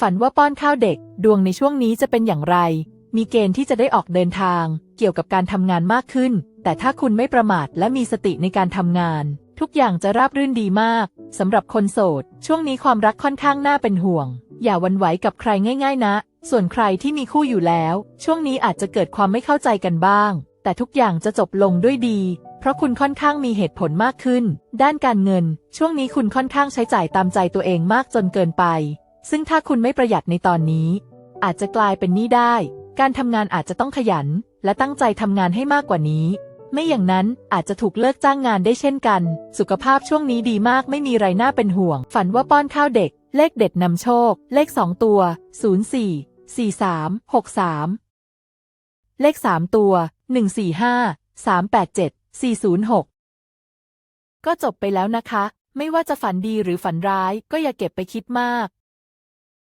ฝันว่าป้อนข้าวเด็ก ดวงในช่วงนี้จะเป็นอย่างไร มีเกณฑ์ที่จะได้ออกเดินทาง เกี่ยวกับการทำงานมากขึ้น แต่ถ้าคุณไม่ประมาทและมีสติในการทำงาน ทุกอย่างจะราบรื่นดีมากสำหรับคนโสด ช่วงนี้ความรักค่อนข้างน่าเป็นห่วง อย่าวันไหวกับใครง่าย ๆ นะ ส่วนใครที่มีคู่อยู่แล้ว ช่วงนี้อาจจะเกิดความไม่เข้าใจกันบ้าง แต่ทุกอย่างจะจบลงด้วยดี เพราะคุณค่อนข้างมีเหตุผลมากขึ้น ด้านการเงิน ช่วงนี้คุณค่อนข้างใช้จ่ายตามใจตัวเองมากจนเกินไป ซึ่งถ้าคุณไม่ประหยัดในตอนนี้ อาจจะกลายเป็นหนี้ได้ การทำงานอาจจะต้องขยัน และตั้งใจทำงานให้มากกว่านี้ ไม่อย่างนั้นอาจจะถูกเลิกจ้างงานได้เช่นกัน สุขภาพช่วงนี้ดีมากไม่มีไรน่าเป็นห่วง ฝันว่าป้อนข้าวเด็ก เลขเด็ดนำโชค เลข2ตัว 04 43 63 เลข3ตัว 145 387 406 ก็จบไปแล้วนะคะ ไม่ว่าจะฝันดีหรือฝันร้ายก็อย่าเก็บไปคิดมาก